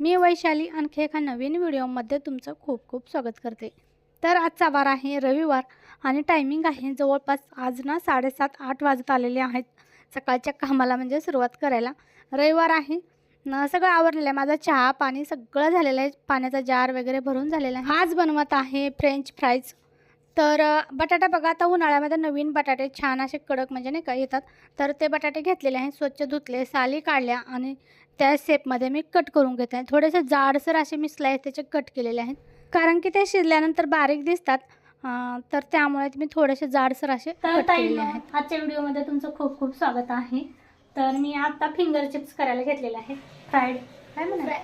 मी वैशाली आणखी एका नवीन व्हिडिओमध्ये तुमचं खूप खूप स्वागत करते. तर आजचा वार आहे रविवार आणि टायमिंग आहे जवळपास आज ना साडेसात आठ वाजत आलेले आहेत सकाळच्या कामाला म्हणजे सुरुवात करायला. रविवार आहे. सगळं आवरलेलं आहे. माझा चहा पाणी सगळं झालेलं आहे. पाण्याचा जार वगैरे भरून झालेला आहे. आज बनवत आहे फ्रेंच फ्राईज तर बटाटा बघा आता उन्हाळ्यामध्ये नवीन बटाटे छान असे कडक म्हणजे नाही का येतात. तर ते बटाटे घेतलेले आहेत स्वच्छ धुतले साली काढल्या आणि त्या शेपमध्ये मी कट करून घेते. थोडेसे जाडसर असे मी स्लाईस त्याचे कट केलेले आहेत. कारण की ते शिजल्यानंतर बारीक दिसतात तर त्यामुळे मी थोडेसे जाडसर असे तर कट ताई केलेले आहेत. आजच्या व्हिडिओमध्ये तुमचं खूप खूप स्वागत आहे. तर मी आता फिंगर चिप्स करायला घेतलेले आहे. फ्राईड काय म्हणा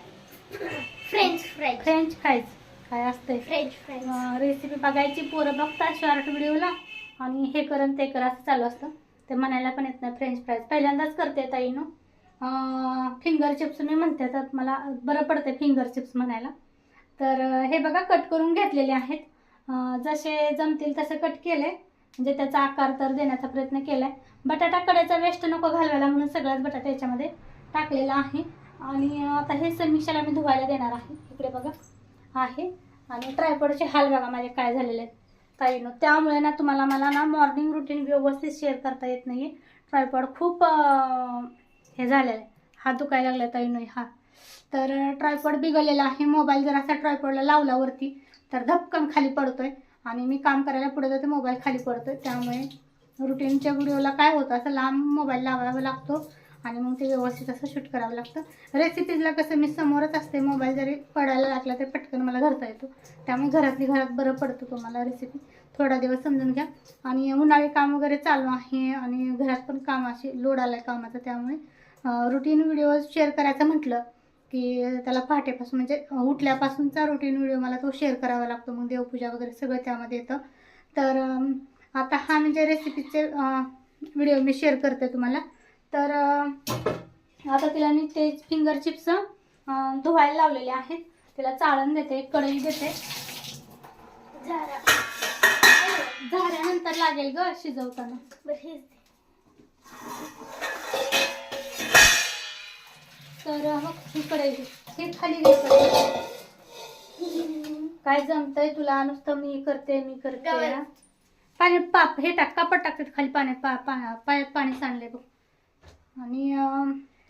फ्रेंच फ्राईज फ्रेंच फ्राईज काय असते फ्रेंच फ्राईज रेसिपी बघायची पोरं बघतात शॉर्ट व्हिडिओला. आणि हे करन ते कर असं चालू असतं. ते म्हणायला पण येत नाही फ्रेंच फ्राईज पहिल्यांदाच करते ताईनं फिंगर चिप्स मी म्हणते तर मला बरं पडते फिंगर चिप्स म्हणायला. तर हे बघा कट करून घेतलेले आहेत. जसे जमतील तसे कट केले म्हणजे त्याचा आकार तर देण्याचा प्रयत्न केला आहे बटाटा कड्याचा वेस्ट नको घालवायला म्हणून सगळ्याच बटाटा याच्यामध्ये टाकलेला आहे. आणि आता हे समीक्षाला मी धुवायला देणार आहे. इकडे बघा. आहे. आणि ट्रायपॉडचे हाल बघा माझे काय झालेले आहेत. ताईनो त्यामुळे ना तुम्हाला मला ना मॉर्निंग रुटीन व्यवस्थित शेअर करता येत नाही आहे ट्रायपॉड खूप हे झालेलं आहे. हा दुखायला लागला ताईनो हा. तर ट्रायपॉड बिघडलेला आहे. मोबाईल जर असा ट्रायपॉडला लावल्यावरती तर धपकन खाली पडतोय. आणि मी काम करायला पुढे जाते मोबाईल खाली पडतोय. त्यामुळे रुटीनच्या व्हिडिओला काय होतं असं लांब मोबाईल लावावा लागतो. आणि मग ते व्यवस्थित असं शूट करावं लागतं. रेसिपीजला कसं मी समोरच असते. मोबाईल जरी पडायला लागला तर पटकन मला धरता येतो. त्यामुळे घरातली घरात बरं पडतं तुम्हाला रेसिपी थोडा दिवस समजून घ्या. आणि उन्हाळी काम वगैरे चालू आहे. आणि घरात पण काम असे लोड आलं आहे कामाचं. त्यामुळे रुटीन व्हिडिओ शेअर करायचं म्हटलं की त्याला पहाटेपासून म्हणजे उठल्यापासूनचा रुटीन व्हिडिओ मला तो शेअर करावा लागतो. मग देवपूजा वगैरे सगळं त्यामध्ये येतं. तर आता हा म्हणजे रेसिपीचे व्हिडिओ मी शेअर करते तुम्हाला. तर आता तिला मी ते फिंगर चिप्स धुवायला लावलेले आहेत. तिला चाळण देते कढई देते. झाऱ्यानंतर लागेल ग शिजवताना. तर मग ही घे. हे खाली. काय जमतंय तुला नुसतं मी करते मी करते गवत. ना. पाणी पाप हे टाक कापड टाकते खाली पाण्यात पा पा- पायात पाणी सांडले बघ आणि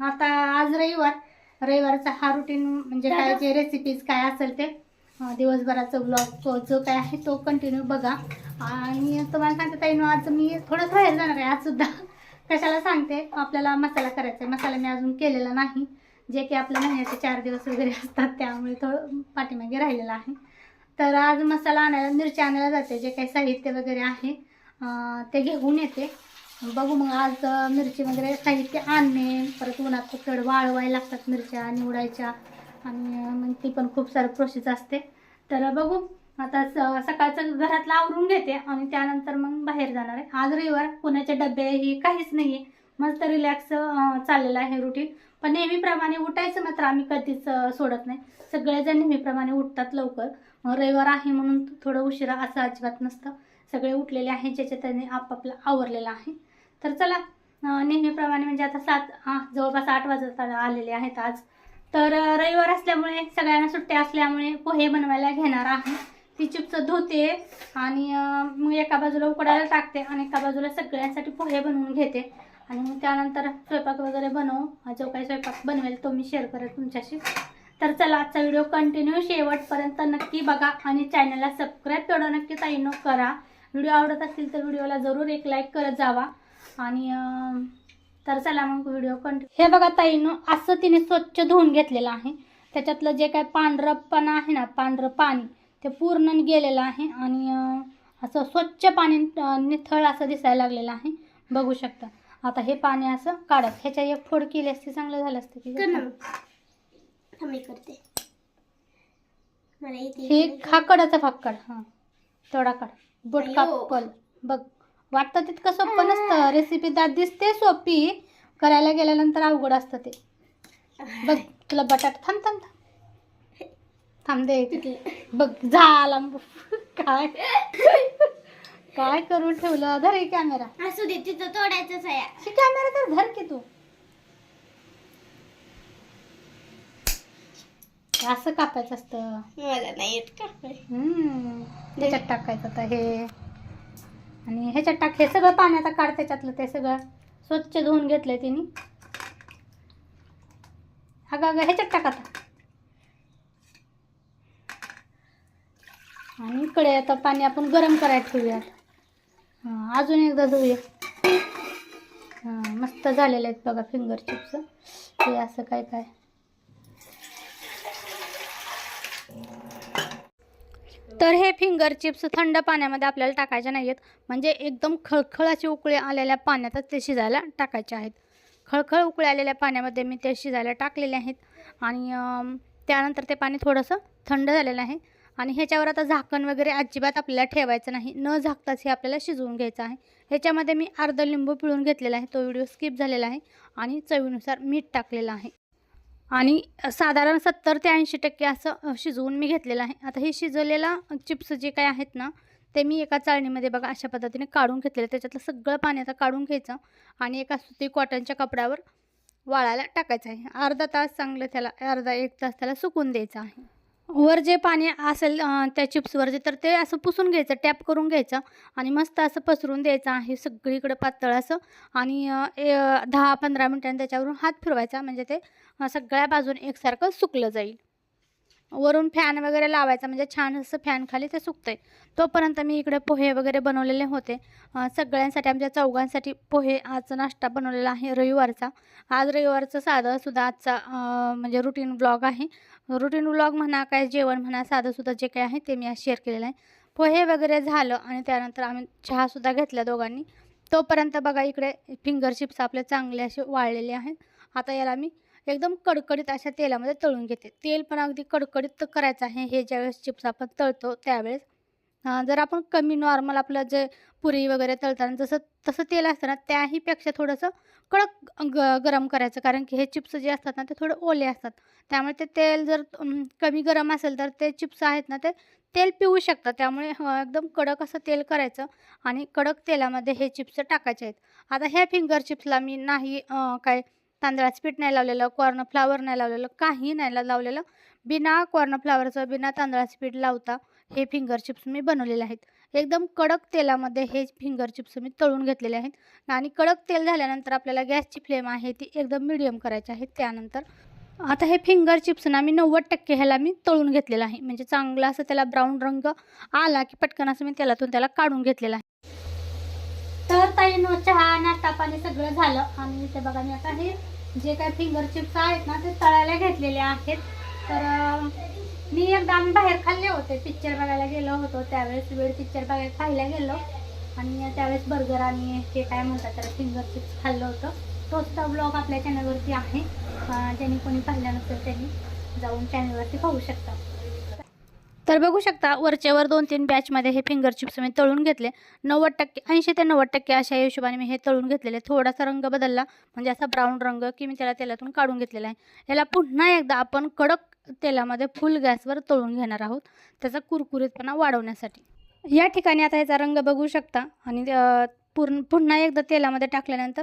आता आज रविवार रविवारचा हा रुटीन म्हणजे काय जे रेसिपीज काय असेल ते दिवसभराचं ब्लॉग जो काय आहे तो कंटिन्यू बघा आणि तुम्हाला सांगते ताई आज मी थोडंसं बाहेर जाणार आहे आज सुद्धा कशाला सांगते आपल्याला मसाला करायचा आहे मसाला मी अजून केलेला नाही जे की आपल्या महिन्याचे चार दिवस वगैरे असतात त्यामुळे थोडं पाठीमागे राहिलेलं आहे. तर आज मसाला आणायला मिरची आणायला जाते जे काही साहित्य वगैरे आहे ते घेऊन येते. बघू मग आज मिरची वगैरे साहित्य आणणे परत उन्हात खूप थोडं वाळवायला लागतात मिरच्या निवडायच्या आणि मग ती पण खूप सारं प्रोसेस असते. तर बघू आता स- सकाळचं घरातलं आवरून घेते आणि त्यानंतर मग बाहेर जाणार आहे. आज रविवार पुण्याचे डबे ही काहीच नाही आहे मस्त रिलॅक्स चाललेलं आहे रुटीन पण नेहमीप्रमाणे उठायचं मात्र आम्ही कधीच सोडत नाही. सगळेजण नेहमीप्रमाणे उठतात लवकर. मग रविवार आहे म्हणून थोडं उशिरा असं अजिबात नसतं. सगळे उठलेले आहे ज्याच्या त्याने आपापलं आवरलेलं आहे. तर चला नेहमीप्रमाणे म्हणजे आता सात हां जवळपास आठ वाजत आलेले आहेत आज. तर रविवार असल्यामुळे सगळ्यांना सुट्ट्या असल्यामुळे पोहे बनवायला घेणार आहे. ती चिप्स धुते आणि मग एका बाजूला उकडायला टाकते आणि एका बाजूला सगळ्यांसाठी पोहे बनवून घेते. आणि मग त्यानंतर स्वयंपाक वगैरे बनवू. जो काही स्वयंपाक बनवेल तो मी शेअर करेल तुमच्याशी. तर चला आजचा व्हिडिओ कंटिन्यू शेवटपर्यंत नक्की बघा आणि चॅनलला सबस्क्राईब तेवढं नक्की ताईनो करा. व्हिडिओ आवडत असतील तर व्हिडिओला जरूर एक लाईक करत जावा. आणि तर चला मग व्हिडिओ कंटिन्यू हे बघा ताईनो असं तिने स्वच्छ धुवून घेतलेलं आहे. त्याच्यातलं जे काय पांढरंपणा आहे ना पांढरं पाणी ते पूर्ण गेलेलं आहे आणि असं स्वच्छ पाणी निथळ असं दिसायला लागलेलं आहे. बघू शकता. आता हे पाणी असं काढत ह्याच्या एक फोड केली असती चांगलं झालं असतं की करते. हे हा कडाचा भाग काढ हा. तेवढा काढ. बोट अयो. कापल. बघ. वाटतं तितकं सोपं नसतं. रेसिपी दात दिसते सोपी. करायला गेल्यानंतर अवघड असतं ते. बघ तुला बटाट थांब थांब थांब. थांब दे. तुटलं. बघ झाला काय? काय करून ठेवलं? धर हे कॅमेरा असू दे तिथं तोडायचंच आहे. कॅमेरा तर धर की तू. असं कापायचं असतं. मला नाही येत का? हम्म. त्याच्यात टाकायचं आता हे. आणि ह्याच्यात टाक. हे सगळं पाण्याचा काढ त्याच्यातलं ते सगळं. स्वच्छ धुवून घेतलंय तिने. अगं अगं ह्याच्यात टाक आता. आणि इकडे आता पाणी आपण गरम करायला ठेवूयात अजून एकदा धुऊया. हां मस्त झालेले आहेत बघा फिंगर चिप्स हे असं काय काय? तर हे फिंगर चिप्स थंड पाण्यामध्ये आपल्याला टाकायचे नाही आहेत म्हणजे एकदम खळखळाचे उकळे आलेल्या पाण्यातच ते शिजायला टाकायचे आहेत. खळखळ उकळे आलेल्या पाण्यामध्ये मी ते शिजायला टाकलेले आहेत. आणि त्यानंतर ते पाणी थोडंसं थंड झालेलं आहे. आणि ह्याच्यावर आता झाकण वगैरे अजिबात आपल्याला ठेवायचं नाही. न झाकताच हे आपल्याला शिजवून घ्यायचं आहे. ह्याच्यामध्ये मी अर्ध लिंबू पिळून घेतलेला आहे. तो व्हिडिओ स्किप झालेला आहे आणि चवीनुसार मीठ टाकलेलं आहे. आणि साधारण सत्तर ते ऐंशी टक्के असं शिजवून मी घेतलेलं आहे. आता हे शिजवलेला चिप्स जे काही आहेत ना ते मी एका चाळणीमध्ये बघा अशा पद्धतीने काढून घेतलेलं त्याच्यातलं सगळं पाणी आता काढून घ्यायचं आणि एका सुती कॉटनच्या कपड्यावर वाळायला टाकायचं आहे. अर्धा तास चांगलं त्याला अर्धा एक तास त्याला सुकून द्यायचं आहे. वर जे पाणी असेल त्या चिप्सवरचे तर ते असं पुसून घ्यायचं टॅप करून घ्यायचं आणि मस्त असं पसरून द्यायचं आहे सगळीकडे पातळ असं आणि ए- दहा पंधरा मिनटांनी त्याच्यावरून हात फिरवायचा म्हणजे ते सगळ्या बाजून एकसारखं सुकलं जाईल. वरून फॅन वगैरे लावायचा म्हणजे छान असं फॅन खाली ते सुकतंय. तोपर्यंत मी इकडे पोहे वगैरे बनवलेले होते. सगळ्यांसाठी आमच्या चौघांसाठी पोहे आजचा नाश्ता बनवलेला आहे रविवारचा. आज रविवारचं साधंसुद्धा आजचा म्हणजे रुटीन ब्लॉग आहे. रुटीन ब्लॉग म्हणा काय जेवण म्हणा साधंसुद्धा जे काही आहे ते मी आज शेअर केलेलं आहे. पोहे वगैरे झालं आणि त्यानंतर आम्ही चहासुद्धा घेतला दोघांनी. तोपर्यंत बघा इकडे फिंगर चिप्स आपले चांगले असे वाळलेले आहेत. आता याला मी एकदम कडकडीत अशा तेलामध्ये तळून घेते. तेल पण अगदी कडकडीत करायचं आहे. हे ज्यावेळेस चिप्स आपण तळतो त्यावेळेस जर आपण कमी नॉर्मल आपलं जे पुरी वगैरे तळताना जसं तसं तेल असतं ना त्याहीपेक्षा थोडंसं कडक ग गरम करायचं. कारण की हे चिप्स जे असतात ना ते थोडे ओले असतात. त्यामुळे ते तेल जर कमी गरम असेल तर ते चिप्स आहेत ना ते तेल पिऊ शकतात. त्यामुळे एकदम कडक असं तेल करायचं आणि कडक तेलामध्ये हे चिप्स टाकायचे आहेत. आता ह्या फिंगर चिप्सला मी नाही काय तांदळाचं पीठ नाही लावलेलं कॉर्नफ्लावर नाही लावलेलं काही नाही ला- लावलेलं. बिना कॉर्नफ्लावरचं बिना तांदळाचं पीठ लावता हे फिंगर चिप्स मी बनवलेले आहेत. एकदम कडक तेलामध्ये हे फिंगर चिप्स मी तळून घेतलेले आहेत. आणि कडक तेल झाल्यानंतर आपल्याला गॅसची फ्लेम आहे ती एकदम मिडियम करायची आहे. त्यानंतर आता हे फिंगर चिप्स ना मी नव्वद टक्के ह्याला मी तळून घेतलेलं आहे. म्हणजे चांगला असं त्याला ब्राऊन रंग आला की पटकन असं मी तेलातून त्याला काढून घेतलेलं आहे. तर चहा नाश्ता पाणी सगळं झालं. आणि ते बघा मी आता हे जे काही फिंगर चिप्स आहेत ना ते तळायला घेतलेले आहेत. तर मी एकदा आम्ही बाहेर खाल्ले होते. पिक्चर बघायला गेलो होतो. त्यावेळेस वेळ पिक्चर बघायला खायला गेलो. आणि त्यावेळेस बर्गर आणि ते काय म्हणतात त्याला फिंगर चिप्स खाल्लं होतं. तोच तो ब्लॉग आपल्या चॅनलवरती आहे. ज्यांनी कोणी पाहिला नसेल त्यांनी जाऊन चॅनलवरती पाहू शकता. तर बघू शकता वरच्यावर दोन तीन बॅचमध्ये हे फिंगर चिप्स मी तळून घेतले. नव्वद टक्के ऐंशी ते नव्वद टक्के अशा हिशोबाने मी हे तळून घेतलेले. थोडासा रंग बदलला म्हणजे असा ब्राऊन रंग की मी त्याला तेलातून काढून घेतलेला आहे. याला पुन्हा एकदा आपण कडक तेलामध्ये फुल गॅसवर तळून घेणार आहोत त्याचा कुरकुरीतपणा वाढवण्यासाठी. या ठिकाणी आता याचा रंग बघू शकता आणि पूर्ण पुन्हा एकदा तेलामध्ये टाकल्यानंतर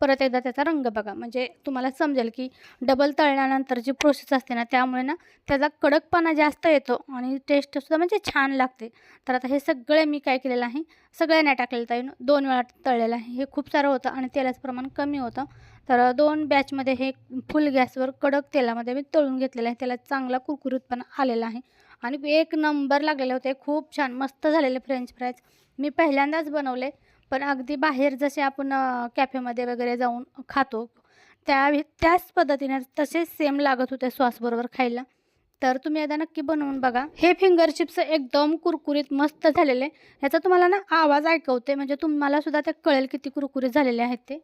परत एकदा त्याचा रंग बघा. म्हणजे तुम्हाला समजेल की डबल तळल्यानंतर जी प्रोसेस असते ना त्यामुळे ना त्याचा कडकपणा जास्त येतो आणि टेस्टसुद्धा म्हणजे छान लागते. तर आता हे सगळे मी काय केलेलं आहे सगळे नाही टाकलेलं ताई दोन वेळा तळलेलं आहे. हे खूप सारं होतं आणि तेलाचं प्रमाण कमी होतं. तर दोन बॅचमध्ये हे फुल गॅसवर कडक तेलामध्ये मी तळून घेतलेलं आहे. त्याला चांगला कुरकुरीतपणा आलेला आहे. आणि एक नंबर लागलेले होते. खूप छान मस्त झालेले फ्रेंच फ्राईज मी पहिल्यांदाच बनवले. पण अगदी बाहेर जसे आपण कॅफेमध्ये वगैरे जाऊन खातो त्या त्याच पद्धतीने तसेच सेम लागत होते सॉसबरोबर खायला. तर तुम्ही एकदा नक्की बनवून बघा. हे फिंगर चिप्स एकदम कुरकुरीत मस्त झालेले. ह्याचा तुम्हाला ना आवाज ऐकवते म्हणजे तुम्हाला सुद्धा ते कळेल किती कुरकुरीत झालेले आहेत ते.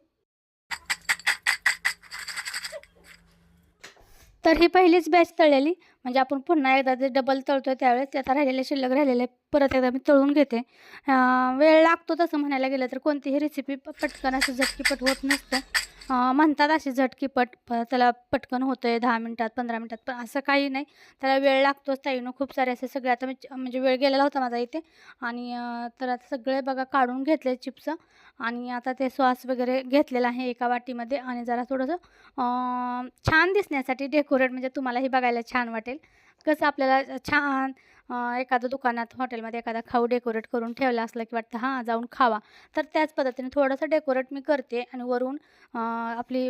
तर ही पहिलीच बॅच तळलेली. म्हणजे आपण पुन्हा एकदा ते डबल तळतो आहे त्यावेळेस त्याचा राहिलेले शिल्लक राहिलेले परत एकदा मी तळून घेते. वेळ लागतो तसं म्हणायला गेलं तर कोणतीही रेसिपी पटकन असं झटकीपट होत नसतं. म्हणतात अशी झटकी पट त्याला पटकन होतं आहे दहा मिनटात पंधरा मिनटात पण असं काही नाही. त्याला वेळ लागतोच. ताईनं खूप सारे असे सगळे आता मी म्हणजे वेळ गेलेला होता माझा इथे. आणि तर आता सगळे बघा काढून घेतले चिप्स. आणि आता ते सॉस वगैरे घेतलेलं आहे एका वाटीमध्ये. आणि जरा थोडंसं छान दिसण्यासाठी डेकोरेट म्हणजे तुम्हालाही बघायला छान वाटेल. कसं आपल्याला छान एखादं दुकानात हॉटेलमध्ये एखादा खाऊ डेकोरेट करून ठेवला असलं की वाटतं हां जाऊन खावा. तर त्याच पद्धतीने थोडंसं डेकोरेट मी करते आणि वरून आपली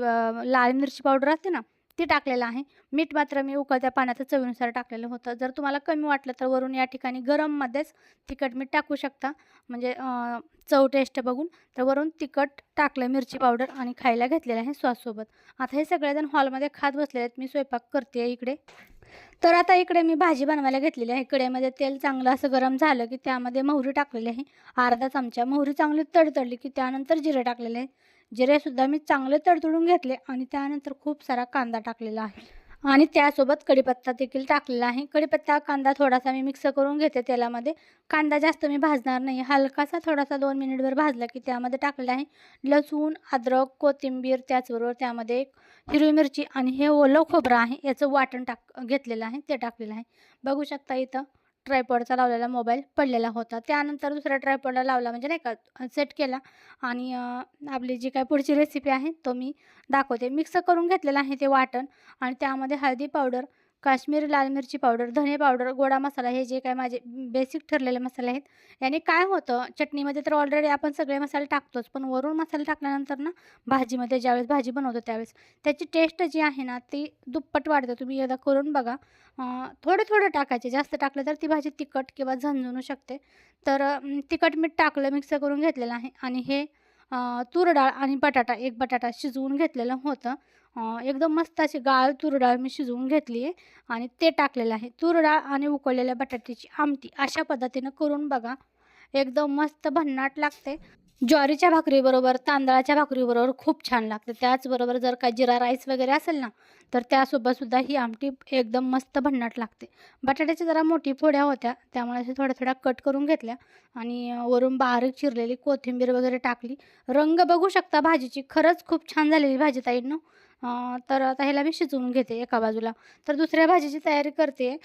लाल मिरची पावडर असते ना ती टाकलेलं आहे. मीठ मात्र मी उकळत्या पाण्याचं चवीनुसार टाकलेलं होतं. जर तुम्हाला कमी वाटलं तर वरून या ठिकाणी गरममध्येच तिखट मीठ टाकू शकता. म्हणजे चव टेस्ट बघून. तर वरून तिखट टाकलं मिरची पावडर आणि खायला घेतलेलं आहे सॉससोबत आता हे सगळेजण हॉलमध्ये खात बसलेले आहेत. मी स्वयंपाक करते इकडे. तर आता इकडे मी भाजी बनवायला घेतलेली आहे. कडेमध्ये तेल चांगलं असं गरम झालं की त्यामध्ये मोहरी टाकलेली आहे. अर्धा चमचा मोहरी चांगली तडतडली की त्यानंतर जिरे टाकलेले आहे. जिरेसुद्धा मी चांगले तडतडून घेतले आणि त्यानंतर खूप सारा कांदा टाकलेला आहे. आणि त्यासोबत कढीपत्ता देखील टाकलेला आहे. कढीपत्ता कांदा थोडासा मी मिक्स करून घेते तेलामध्ये. कांदा जास्त मी भाजणार नाही. हलकासा थोडासा दोन मिनिटभर भाजला की त्यामध्ये टाकलेला आहे. लसूण अद्रक कोथिंबीर त्याचबरोबर त्यामध्ये एक हिरवी मिरची आणि हे ओलं खोबरं आहे. याचं वाटण टाक घेतलेलं आहे. ते टाकलेलं आहे. बघू शकता इथं ट्रायपॉडचा लावलेला मोबाईल पडलेला होता. त्यानंतर दुसऱ्या ट्रायपॉडला लावला म्हणजे नाही का सेट केला. आणि आपली जी काय पुढची रेसिपी आहे तो मी दाखवते. मिक्स करून घेतलेलं आहे ते वाटण. आणि त्यामध्ये हळदी पावडर काश्मीरी लाल मिरची पावडर धने पावडर गोडा मसाला हे जे काय माझे बेसिक ठरलेले मसाले आहेत याने काय होतं चटणीमध्ये तर ऑलरेडी आपण सगळे मसाले टाकतोच पण वरून मसाले टाकल्यानंतर ना भाजीमध्ये ज्यावेळेस भाजी बनवतो त्यावेळेस त्याची टेस्ट जी आहे ना ती दुप्पट वाढते. तुम्ही एकदा करून बघा. थोडं थोडं टाकायचे जास्त टाकलं तर ती भाजी तिखट किंवा झणझणू शकते. तर तिखट मीठ टाकलं मिक्स करून घेतलेलं आहे. आणि हे तूर डाळ आणि बटाटा एक बटाटा शिजवून घेतलेलं होतं. एकदम मस्त अशी गाळ तूर डाळ मी शिजवून घेतली आहे आणि ते टाकलेलं आहे. तूर डाळ आणि उकळलेल्या बटाट्याची आमटी अशा पद्धतीनं करून बघा. एकदम मस्त भन्नाट लागते. ज्वारीच्या भाकरीबरोबर तांदळाच्या भाकरीबरोबर खूप छान लागते. त्याचबरोबर जर का जिरा राईस वगैरे असेल ना तर त्यासोबतसुद्धा ही आमटी एकदम मस्त भन्नाट लागते. बटाट्याच्या जरा मोठी फोड्या होत्या त्यामुळे अशा थोड्या थोड्या कट करून घेतल्या आणि वरून बारीक चिरलेली कोथिंबीर वगैरे टाकली. रंग बघू शकता भाजीची खरंच खूप छान झालेली भाजी ताईंनो. तर आता ह्याला मी शिजवून घेते एका बाजूला. तर दुसऱ्या भाजीची तयारी करते.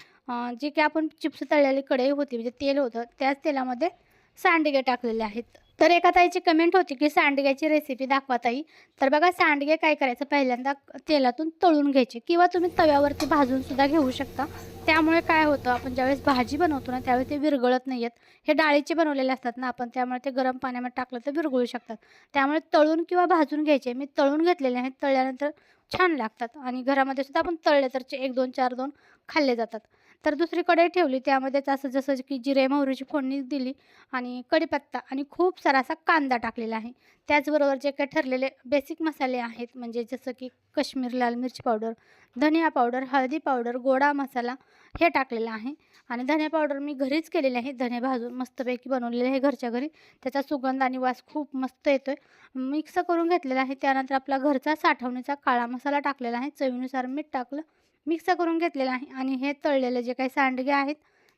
जी की आपण चिप्स तळलेली कढई होती म्हणजे तेल होतं त्याच तेलामध्ये सांडगे टाकलेले आहेत. तर एका ताईची कमेंट होती की सांडग्याची रेसिपी दाखवा ताई. तर बघा सांडगे काय करायचं? पहिल्यांदा तेलातून तळून घ्यायचे किंवा तुम्ही तव्यावरती भाजून सुद्धा घेऊ शकता. त्यामुळे काय होतं आपण ज्यावेळेस भाजी बनवतो ना त्यावेळी ते विरघळत नाही आहेत हे डाळीचे बनवलेले असतात ना आपण त्यामुळे ते गरम पाण्यामध्ये टाकलं तर विरघळू शकतात. त्यामुळे तळून किंवा भाजून घ्यायचे. मी तळून घेतलेले आहेत तळल्यानंतर छान लागतात. आणि घरामध्ये सुद्धा आपण तळले तर एक दोन चार दोन खाल्ले जातात. तर दुसरी कढई ठेवली. त्यामध्येच असं जसं की जिरे मोहरीची फोडणी दिली आणि कढीपत्ता आणि खूप सारा असा कांदा टाकलेला आहे. त्याचबरोबर जे काही ठरलेले बेसिक मसाले आहेत म्हणजे जसं की काश्मीर लाल मिरची पावडर धनिया पावडर हळदी पावडर गोडा मसाला हे टाकलेलं आहे. आणि धनिया पावडर मी घरीच केलेले आहे. धने भाजून मस्तपैकी बनवलेले आहे घरच्या घरी. त्याचा सुगंध आणि वास खूप मस्त येतोय. मिक्स करून घेतलेला आहे. त्यानंतर आपला घरचा साठवणीचा काळा मसाला टाकलेला आहे. चवीनुसार मीठ टाकलं. मिक्स करून घेतलेलं आहे आणि हे तळलेले जे काही सांडगे आहेत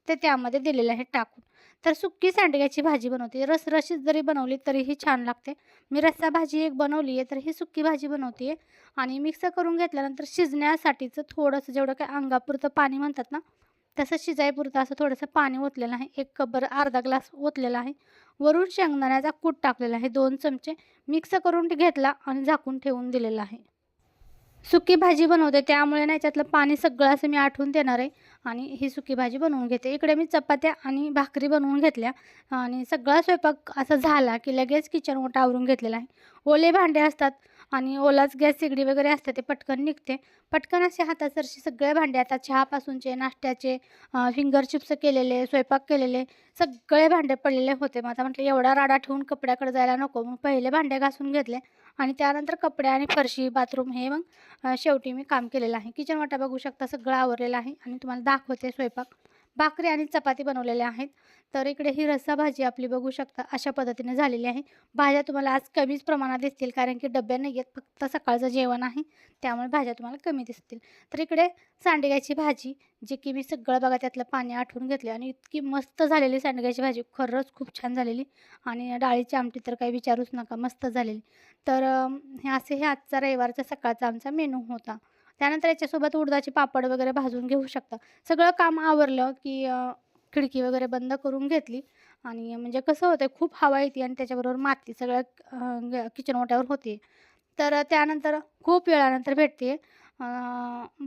ते त्यामध्ये दिलेले आहेत टाकून. तर सुक्की सांडग्याची भाजी बनवते. रसरशीत जरी बनवली तरीही छान लागते. मी रस्सा भाजी एक बनवली आहे तर ही सुक्की भाजी बनवते. आहे आणि मिक्स करून घेतल्यानंतर शिजण्यासाठीचं थोडंसं जेवढं काय अंगापुरतं पाणी म्हणतात ना तसं शिजायपुरतं असं थोडंसं पाणी ओतलेलं आहे. एक कबर अर्धा ग्लास ओतलेला आहे. वरून शेंगदाण्याचा कूट टाकलेला आहे. दोन चमचे मिक्स करून घेतला आणि झाकून ठेवून दिलेला आहे. सुकी भाजी बनवते त्यामुळे नाही त्यातलं पाणी सगळं असं मी आठवून देणार आहे. आणि ही सुकी भाजी बनवून घेते. इकडे मी चपात्या आणि भाकरी बनवून घेतल्या. आणि सगळा स्वयंपाक असा झाला की लगेच किचन ओटा आवरून घेतलेला आहे. ओले भांडे असतात. आणि ओलाच गॅस शेगडी वगैरे असते ते पटकन निघते. पटकन असे हातासरशी सगळे भांडे आता चहापासूनचे नाश्त्याचे फिंगर चिप्स केलेले स्वयंपाक केलेले सगळे भांडे पडलेले होते. मग आता म्हटलं एवढा राडा ठेवून कपड्याकडे जायला नको. मग पहिले भांडे घासून घेतले आणि त्यानंतर कपडे आणि फरशी बाथरूम हे मग शेवटी मी काम केलेलं आहे. किचन वाटा बघू शकता सगळं आवरलेलं आहे आणि तुम्हाला दाखवते स्वयंपाक. भाकरी आणि चपाती बनवलेल्या आहेत. तर इकडे ही रस्सा भाजी आपली बघू शकता अशा पद्धतीने झालेली आहे. भाज्या तुम्हाला आज कमीच प्रमाणात दिसतील कारण की डब्या नाही आहेत फक्त सकाळचं जेवण आहे. त्यामुळे भाज्या तुम्हाला कमी दिसतील. तर इकडे सांडग्याची भाजी जी की मी सगळं बघा त्यातलं पाणी आठवून घेतले आणि इतकी मस्त झालेली सांडग्याची भाजी. खरंच खूप छान झालेली. आणि डाळीची आमटी तर काही विचारूच नका मस्त झालेली. तर हे असे हे आजचा रविवारचा सकाळचा आमचा मेनू होता. त्यानंतर याच्यासोबत उडदाचे पापड वगैरे भाजून घेऊ शकता. सगळं काम आवरलं की खिडकी वगैरे बंद करून घेतली. आणि म्हणजे कसं होतं खूप हवा येते आणि त्याच्याबरोबर माती सगळ्या किचन ओट्यावर होते तर त्यानंतर खूप वेळानंतर भेटते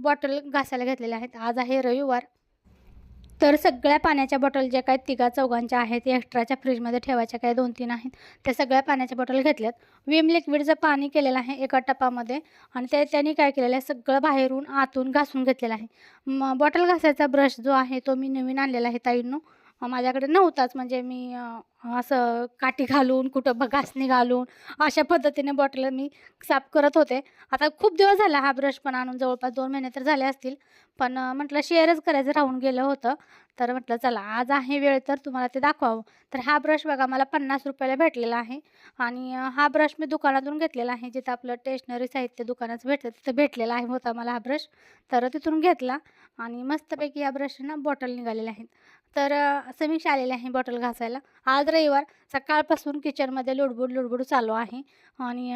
बॉटल घासायला घेतलेल्या आहेत. आज आहे रविवार. तर सगळ्या पाण्याच्या बॉटल ज्या काय तिघा चौघांच्या आहेत एक्स्ट्राच्या फ्रीजमध्ये ठेवायच्या काय दोन तीन आहेत त्या सगळ्या पाण्याच्या बॉटल घेतल्यात. विम लिक्विडचं पाणी केलेलं आहे एका टपामध्ये आणि ते त्यांनी काय केलेलं आहे सगळं बाहेरून आतून घासून घेतलेलं आहे. मग बॉटल घासायचा ब्रश जो आहे तो मी नवीन आणलेला आहे ताईंनो. माझ्याकडे नव्हताच म्हणजे मी असं काठी घालून कुठं घासणी घालून अशा पद्धतीने बॉटल मी साफ करत होते. आता खूप दिवस झाला हा ब्रश पण आणून जवळपास दोन महिने तर झाले असतील. पण म्हटलं शेअरच करायचं राहून गेलं होतं. तर म्हटलं चला आज आहे वेळ तर तुम्हाला ते दाखवावं. तर हा ब्रश बघा मला पन्नास रुपयाला भेटलेला आहे. आणि हा ब्रश मी दुकानातून घेतलेला आहे. जिथं आपलं स्टेशनरी साहित्य दुकानाचं भेटतं तिथं भेटलेला आहे होता मला हा ब्रश. तर तिथून घेतला. आणि मस्तपैकी या ब्रशना बॉटल निघालेल्या आहेत. तर समीक्षा आलेली आहे बॉटल घासायला. आज रविवार सकाळपासून किचनमध्ये लुडबुड लुडबुड चालू आहे. आणि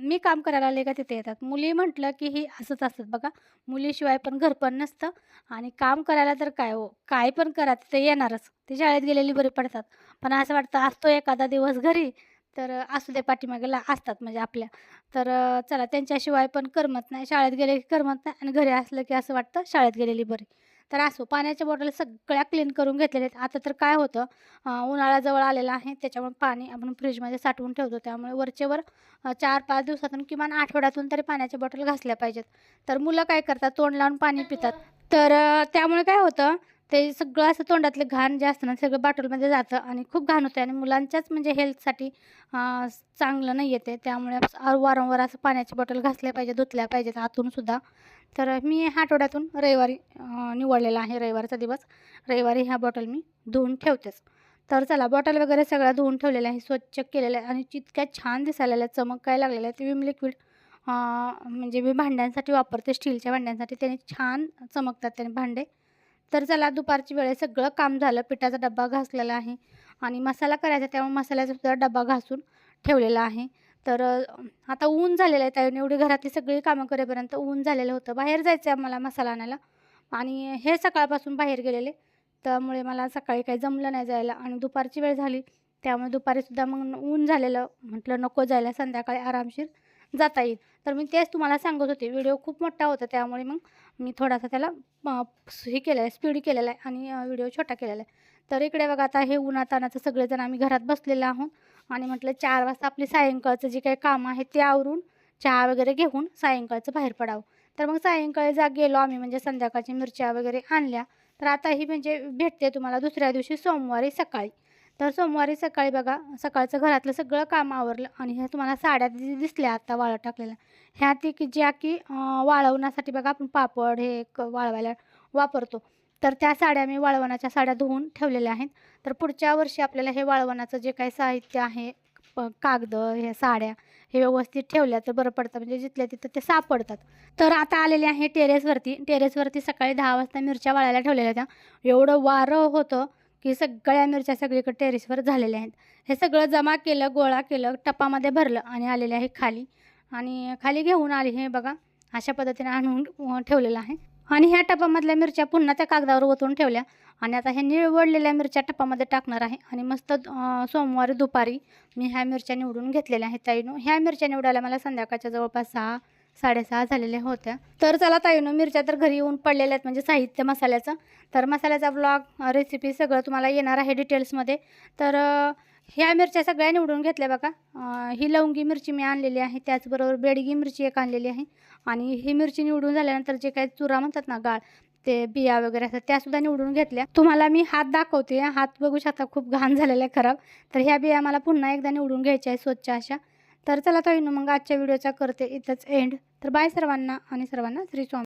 मी काम करायला आले का तिथे येतात. मुली म्हटलं की ही असंच असतात बघा. मुलीशिवाय पण घर पण नसतं. आणि काम करायला तर काय हो काय पण करा तिथे येणारच. ते शाळेत गेलेली बरी पडतात. पण असं वाटतं असतो एखादा दिवस घरी तर असू दे पाठीमागे ला असतात म्हणजे आपल्या. तर चला त्यांच्याशिवाय पण करमत नाही. शाळेत गेले की करमत नाही आणि घरी असलं की असं वाटतं शाळेत गेलेली बरी. तर असो पाण्याच्या बॉटल सगळ्या क्लीन करून घेतलेल्या आहेत. आता तर काय होतं उन्हाळ्याजवळ उन्हाळा जवळ आलेला आहे त्याच्यामुळे पाणी आपण फ्रीजमध्ये साठवून ठेवतो. त्यामुळे वरचेवर चार पाच दिवसातून किमान आठवड्यातून तरी पाण्याच्या बॉटल घासल्या पाहिजेत. तर मुलं काय करतात तोंड लावून पाणी पितात. तर त्यामुळे काय होतं ते सगळं असं तोंडातले घाण जे असतं ना सगळं बॉटलमध्ये जातं आणि खूप घाण होतं. आणि मुलांच्याच म्हणजे हेल्थसाठी चांगलं नाही येते त्यामुळे वारंवार असं पाण्याची बॉटल घासल्या पाहिजे धुतल्या पाहिजेत. आतूनसुद्धा तर मी ह्या आठवड्यातून रविवारी निवडलेला आहे रविवारचा दिवस. रविवारी ह्या बॉटल मी धुवून ठेवतेच. तर चला बॉटल वगैरे सगळ्या धुवून ठेवलेल्या आहे स्वच्छ केलेल्या आहे आणि जितक्या छान दिसायला लागल्या चमक काय लागलेल्या आहे ते विम लिक्विड म्हणजे मी भांड्यांसाठी वापरते स्टीलच्या भांड्यांसाठी त्याने छान चमकतात त्याने भांडे. तर चला दुपारची वेळ सगळं काम झालं पिठाचा डब्बा घासलेला आहे आणि मसाला करायचा त्यामुळे मसाल्याचासुद्धा डब्बा घासून ठेवलेला आहे. तर आता ऊन झालेलं आहे त्याने एवढी घरातली सगळी कामं करेपर्यंत ऊन झालेलं होतं. बाहेर जायचं आहे आम्हाला मसाला आणायला. आणि हे सकाळपासून बाहेर गेलेले. त्यामुळे मला सकाळी काही जमलं नाही जायला. आणि दुपारची वेळ झाली. त्यामुळे दुपारीसुद्धा मग ऊन झालेलं. म्हटलं नको जायला संध्याकाळी आरामशीर जाता येईल. तर मी तेच तुम्हाला सांगत होते. व्हिडिओ खूप मोठा होता. त्यामुळे मग मी थोडासा त्याला हे केलेलं आहे स्पीड केलेला आहे. आणि व्हिडिओ छोटा केलेला आहे. तर इकडे बघा आता हे उन्हातानाचं सगळेजण आम्ही घरात बसलेलं आहोत. आणि म्हटलं चार वाजता आपली सायंकाळचं जे काही काम आहे ते आवरून चहा वगैरे घेऊन सायंकाळचं बाहेर पडावं. तर मग सायंकाळी जा गेलो आम्ही म्हणजे संध्याकाळची मिरच्या वगैरे आणल्या. तर आता ही म्हणजे भेटते तुम्हाला दुसऱ्या दिवशी सोमवारी सकाळी. तर सोमवारी सकाळी बघा सकाळचं घरातलं सगळं काम आवरलं आणि ह्या तुम्हाला साड्या दि- दिसल्या आता वाळत टाकलेल्या. ह्या ती की ज्या की वाळवण्यासाठी बघा आपण पापड हे क वाळवायला वापरतो. तर त्या साड्या मी वाळवणाच्या साड्या धुवून ठेवलेल्या आहेत. तर पुढच्या वर्षी आपल्याला हे वाळवणाचं जे काही साहित्य आहे प कागद हे साड्या हे व्यवस्थित ठेवल्या तर बरं पडतं. म्हणजे जिथल्या तिथं ते सापडतात. तर आता आलेले आहे टेरेसवरती. टेरेसवरती सकाळी दहा वाजता मिरच्या वाळायला ठेवलेल्या होत्या एवढं वारं होतं की सगळ्या मिरच्या सगळीकडे टेरेसवर झालेल्या आहेत. हे सगळं जमा केलं गोळा केलं टपामध्ये भरलं आणि आलेले आहे खाली. आणि खाली घेऊन आले हे बघा. अशा पद्धतीने आणून ठेवलेलं आहे. आणि ह्या टपामधल्या मिरच्या पुन्हा त्या कागदावर ओतून ठेवल्या. आणि आता हे निळवडलेल्या मिरच्या टपामध्ये टाकणार आहे. आणि मस्त सोमवारी दुपारी मी ह्या मिरच्या निवडून घेतलेल्या आहेत ताईनो. ह्या मिरच्या निवडायला मला संध्याकाळच्या जवळपास सहा साडेसहा झालेल्या होत्या. तर चला ताईनो मिरच्या तर घरी येऊन पडलेल्या आहेत म्हणजे साहित्य मसाल्याचं. तर मसाल्याचा ब्लॉग रेसिपी सगळं तुम्हाला येणार आहे डिटेल्समध्ये तर ह्या मिरच्या सगळ्या निवडून घेतल्या बघा. ही लवंगी मिरची मी आणलेली आहे. त्याचबरोबर बेडगी मिरची एक आणलेली आहे. आणि ही मिरची निवडून झाल्यानंतर जे काही चुरा म्हणतात ना गाळ ते बिया वगैरे असतात त्यासुद्धा निवडून घेतल्या. तुम्हाला मी हात दाखवते. हात बघू शकता खूप घाण झालेला आहे खराब. तर ह्या बिया मला पुन्हा एकदा निवडून घ्यायच्या आहे स्वच्छ अशा. तर चला ताईनो मग आजच्या व्हिडिओचा करते इथंच एंड तर बाय सर्वांना आणि सर्वांना श्री स्वामी